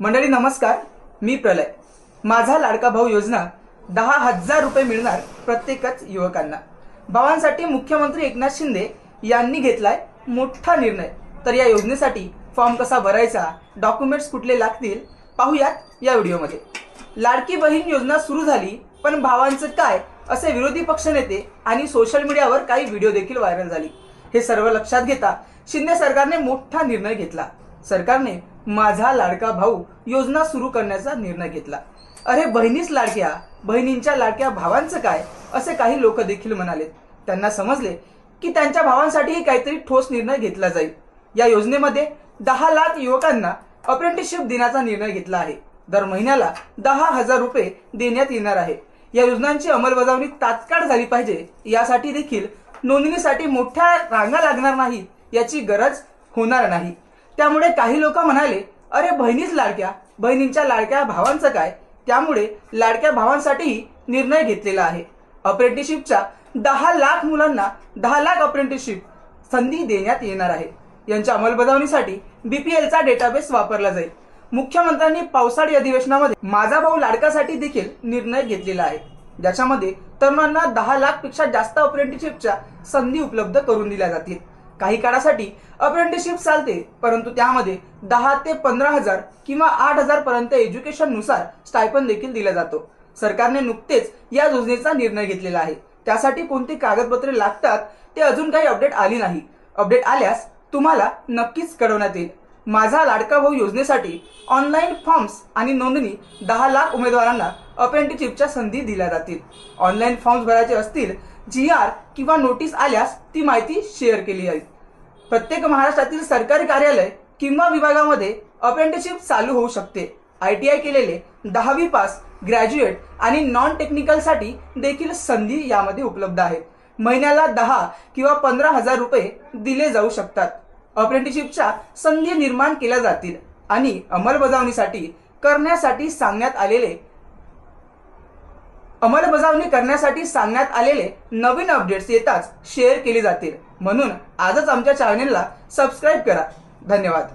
मंडळी नमस्कार. मी प्रलय. माझा लाडका भाऊ योजना दहा हजार रुपये मिळणार प्रत्येकच युवकांना. भावांसाठी मुख्यमंत्री एकनाथ शिंदे यांनी घेतलाय मोठा निर्णय. तर या योजनेसाठी फॉर्म कसा भरायचा डॉक्युमेंट्स कुठले लागतील पाहूयात या व्हिडिओमध्ये. लाडकी बहीण योजना सुरू झाली पण भावांचं काय असे विरोधी पक्षनेते आणि सोशल मीडियावर काही व्हिडिओ देखील व्हायरल झाली. हे सर्व लक्षात घेता शिंदे सरकारने मोठा निर्णय घेतला. सरकारने माझा लाडका भाऊ योजना सुरू करण्याचा निर्णय घेतला. अरे बहिणीच लाडक्या बहिणींच्या लाडक्या भावांचं काय? असे काही लोक देखील म्हणाले. त्यांना समजले की त्यांच्या भावांसाठीही काहीतरी ठोस निर्णय घेतला जाईल. या योजनेमध्ये दहा लाख युवकांना अप्रेंटिसशिप देण्याचा निर्णय घेतला आहे. दर महिन्याला दहा हजार रुपये देण्यात येणार आहे. या योजनांची अंमलबजावणी तात्काळ झाली पाहिजे. यासाठी देखील नोंदणीसाठी मोठ्या रांगा लागणार नाही याची गरज होणार नाही. त्यामुळे काही लोक म्हणाले अरे बहिणीच लाडक्या. बहिणींच्या लाडक्या भावांचं काय? त्यामुळे लाडक्या भावांसाठीही निर्णय घेतलेला आहे. अप्रेंटिसशिपच्या दहा लाख मुलांना दहा लाख अप्रेंटिसशिप संधी देण्यात येणार आहे. यांच्या अंमलबजावणीसाठी बीपीएलचा डेटाबेस वापरला जाईल. मुख्यमंत्र्यांनी पावसाळी अधिवेशनामध्ये माझा भाऊ लाडकासाठी देखील निर्णय घेतलेला आहे. ज्याच्यामध्ये तरुणांना दहा लाखपेक्षा जास्त अप्रेंटिसशिपच्या संधी उपलब्ध करून दिल्या जातील. काही काळासाठी अप्रेंटिसशिप चालते परंतु त्यामध्ये दहा ते पंधरा हजार किंवा आठ हजार पर्यंत एज्युकेशननुसार स्टायपन देखील दिला जातो. सरकारने नुकतेच या योजनेचा निर्णय घेतलेला आहे. त्यासाठी कोणती कागदपत्रे लागतात ते अजून काही अपडेट आली नाही. अपडेट आल्यास तुम्हाला नक्कीच कळवण्यात येईल. माझा लाडका भाऊ योजनेसाठी ऑनलाईन फॉर्म्स आणि नोंदणी दहा लाख उमेदवारांना अप्रेंटिसशिपच्या संधी दिल्या जातील. ऑनलाईन फॉर्म्स भरायचे असतील जी आर किंवा नोटीस आल्यास ती माहिती शेअर केली जाईल. प्रत्येक महाराष्ट्रातील सरकारी कार्यालय किंवा विभागामध्ये अप्रेंटिसशिप चालू होऊ शकते. आय टी आय केलेले दहावी पास ग्रॅज्युएट आणि नॉन टेक्निकलसाठी देखील संधी यामध्ये उपलब्ध आहेत. महिन्याला दहा किंवा पंधरा हजार रुपये दिले जाऊ शकतात. अप्रेंटिसशिपच्या संधी निर्माण केल्या जातील आणि अंमलबजावणीसाठी करण्यासाठी सांगण्यात आलेले अंमलबजावणी करण्यासाठी सांगण्यात आलेले नवीन अपडेट्स येताच शेअर केली जातील. म्हणून आजच आमच्या चॅनेलला सबस्क्राईब करा. धन्यवाद.